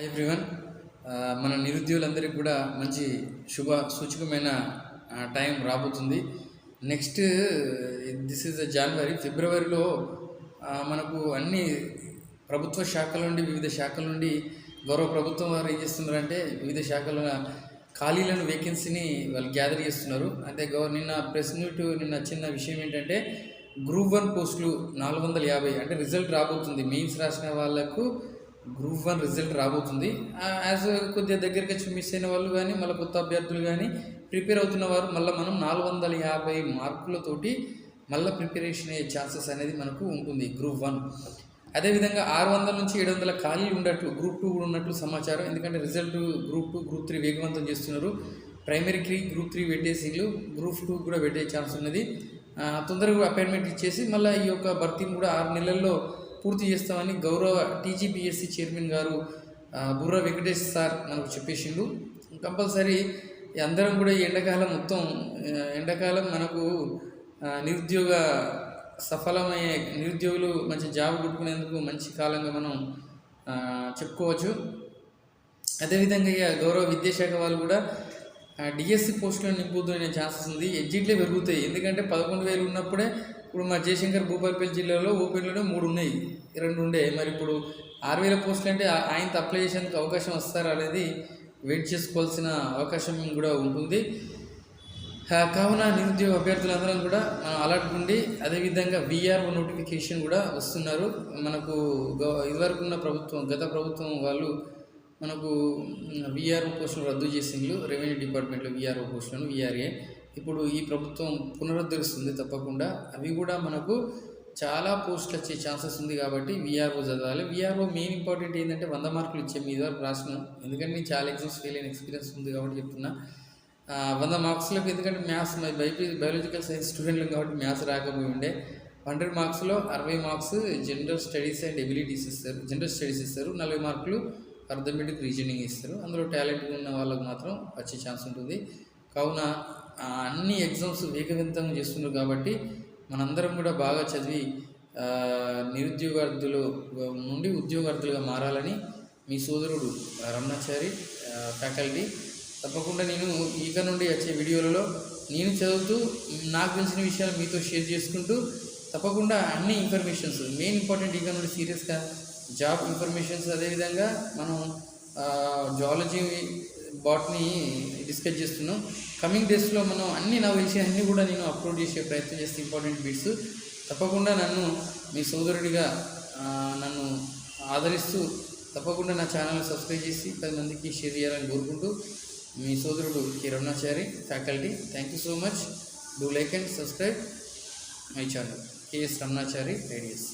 Hi everyone uh, మన నిరుద్యోగులందరికీ కూడా మంచి శుభ సూచకమైన టైం రాబోతుంది. నెక్స్ట్ దిస్ ఇస్ జనవరి ఫిబ్రవరిలో మనకు అన్ని ప్రభుత్వ శాఖల నుండి వివిధ శాఖల నుండి గౌరవ ప్రభుత్వం వారు ఏం చేస్తున్నారంటే వివిధ శాఖల ఖాళీలను వేకెన్సీని వాళ్ళు గ్యాదర్ చేస్తున్నారు. అంటే గౌ నిన్న ప్రెస్ మీట్ నిన్న చిన్న విషయం ఏంటంటే గ్రూప్ వన్ పోస్టులు నాలుగు వందల యాభై అంటే రిజల్ట్ రాబోతుంది. మెయిన్స్ రాసిన వాళ్ళకు గ్రూప్ వన్ రిజల్ట్ రాబోతుంది. యాజ్ కొద్దిగా దగ్గరికి వచ్చి మిస్ అయిన వాళ్ళు కానీ మళ్ళీ కొత్త అభ్యర్థులు కానీ ప్రిపేర్ అవుతున్న వారు మళ్ళీ మనం నాలుగు వందల యాభై మార్కులతోటి మళ్ళీ ప్రిపరేషన్ అయ్యే ఛాన్సెస్ అనేది మనకు ఉంటుంది గ్రూప్ వన్ అదేవిధంగా ఆరు వందల నుంచి ఏడు వందల ఖాళీలు ఉన్నట్లు గ్రూప్ టూ కూడా ఉన్నట్లు సమాచారం. ఎందుకంటే result group two group three వేగవంతం చేస్తున్నారు. ప్రైమరీకి గ్రూప్ త్రీ పెట్టేసీలు గ్రూప్ టూ కూడా పెట్టే ఛాన్స్ ఉన్నది. తొందరగా అపాయింట్మెంట్ ఇచ్చేసి మళ్ళీ ఈ యొక్క భర్తీని కూడా ఆరు నెలల్లో పూర్తి చేస్తామని గౌరవ టీజీపీఎస్సీ చైర్మన్ గారు బుర్ర వెంకటేష్ సార్ మనకు చెప్పేసిండు. కంపల్సరీ అందరం కూడా ఈ ఎండాకాలం మొత్తం ఎండాకాలం మనకు నిరుద్యోగ సఫలమయ్యే నిరుద్యోగులు మంచి జాబ్ కొట్టుకునేందుకు మంచి కాలంగా మనం చెప్పుకోవచ్చు. అదేవిధంగా ఇక గౌరవ విద్యాశాఖ వాళ్ళు కూడా డిఎస్సి పోస్టులను నింపుతున్న ఛాన్సెస్ ఉంది. ఎగ్జిట్లే పెరుగుతాయి. ఎందుకంటే పదకొండు వేలు ఉన్నప్పుడే ఇప్పుడు మా జయశంకర్ భూపాలపల్లి జిల్లాలో ఓపెన్లోనే మూడు ఉన్నాయి. రెండు ఉండే. మరి ఇప్పుడు ఆరు వేల పోస్టులు అంటే ఆయనతో అప్లై చేసేందుకు అవకాశం వస్తారా అనేది వెయిట్ చేసుకోవాల్సిన అవకాశం కూడా ఉంటుంది. కావున నిరుద్యోగ అభ్యర్థులందరం కూడా మనం అలర్ట్ ఉండి అదేవిధంగా విఆర్ఓ నోటిఫికేషన్ కూడా వస్తున్నారు. మనకు ఇదివరకు ఉన్న ప్రభుత్వం గత ప్రభుత్వం వాళ్ళు మనకు విఆర్ఓ పోస్టులు రద్దు చేసిండ్రు రెవెన్యూ డిపార్ట్మెంట్లో విఆర్ఓ పోస్టులను విఆర్ఏ ఇప్పుడు ఈ ప్రభుత్వం పునరుద్ధరిస్తుంది తప్పకుండా. అవి కూడా మనకు చాలా పోస్టులు వచ్చే ఛాన్సెస్ ఉంది కాబట్టి విఆర్ఓ చదవాలి. విఆర్ఓ మెయిన్ ఇంపార్టెంట్ ఏంటంటే వంద మార్కులు ఇచ్చే మీ వరకు రాసిన. ఎందుకంటే నేను చాలా ఎగ్జామ్స్ ఫెయిల్ అయిన ఎక్స్పీరియన్స్ ఉంది కాబట్టి చెప్తున్నా. వంద మార్క్స్లకు ఎందుకంటే మ్యాథ్స్ బైపీ బయాలజికల్ సైన్స్ స్టూడెంట్లు కాబట్టి మ్యాథ్స్ రాకపోయి ఉండే. హండ్రెడ్ మార్క్స్లో అరవై marks general studies and abilities ఇస్తారు. జనరల్ స్టడీస్ ఇస్తారు. నలభై మార్కులు అర్థమెటిక్ రీజనింగ్ ఇస్తారు. అందులో టాలెంట్ ఉన్న వాళ్ళకు మాత్రం వచ్చే ఛాన్స్ ఉంటుంది. కావున అన్ని ఎగ్జామ్స్ వేగవంతం చేస్తున్నారు కాబట్టి మనందరం కూడా బాగా చదివి నిరుద్యోగార్థులు నుండి ఉద్యోగార్థులుగా మారాలని మీ సోదరుడు రమణాచారి ఫ్యాకల్టీ తప్పకుండా నేను ఇక నుండి వచ్చే వీడియోలలో నేను చదువుతూ నాకు తెలిసిన విషయాలు మీతో షేర్ చేసుకుంటూ తప్పకుండా అన్ని ఇన్ఫర్మేషన్స్ మెయిన్ ఇంపార్టెంట్ ఇక నుండి సీరియస్గా జాబ్ ఇన్ఫర్మేషన్స్ అదేవిధంగా మనం జాలజీ బాట్ని డిస్కస్ చేస్తున్నాం. కమింగ్ డేస్లో మనం అన్ని నా తెలిసిన అన్నీ కూడా నేను అప్లోడ్ చేసే ప్రయత్నం చేస్తే ఇంపార్టెంట్ బిట్స్ తప్పకుండా నన్ను మీ సోదరుడిగా నన్ను ఆదరిస్తూ తప్పకుండా నా ఛానల్ని సబ్స్క్రైబ్ చేసి పది మందికి షేర్ చేయాలని కోరుకుంటూ మీ సోదరుడు కి. Ramanachari faculty thank you so much do like and subscribe my channel KS Ramanachari radius